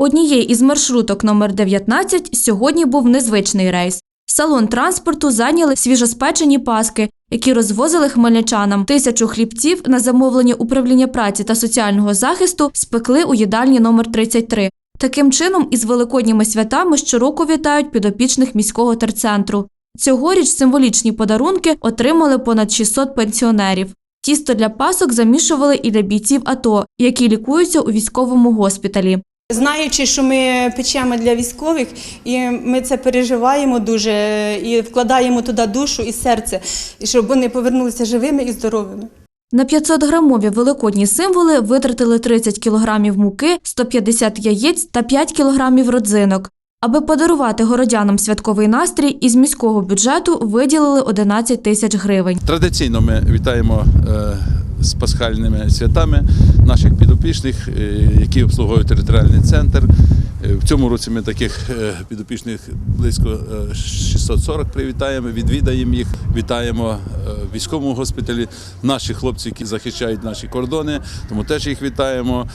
Однією із маршруток номер 19 сьогодні був незвичний рейс. Салон транспорту зайняли свіжоспечені паски, які розвозили хмельничанам. Тисячу хлібців на замовлення управління праці та соціального захисту спекли у їдальні номер 33. Таким чином, із великодніми святами щороку вітають підопічних міського терцентру. Цьогоріч символічні подарунки отримали понад 600 пенсіонерів. Тісто для пасок замішували і для бійців АТО, які лікуються у військовому госпіталі. Знаючи, що ми печемо для військових, і ми це переживаємо дуже і вкладаємо туди душу і серце, щоб вони повернулися живими і здоровими. На 500-грамові великодні символи витратили 30 кілограмів муки, 150 яєць та 5 кілограмів родзинок. Аби подарувати городянам святковий настрій, із міського бюджету виділили 11 тисяч гривень. Традиційно ми вітаємо е, з пасхальними святами наших підопічних, е, які обслуговують територіальний центр. Е, В цьому році ми таких е, підопічних близько е, 640 привітаємо, відвідаємо їх, вітаємо в військовому госпіталі. Наші хлопці, які захищають наші кордони, тому теж їх вітаємо.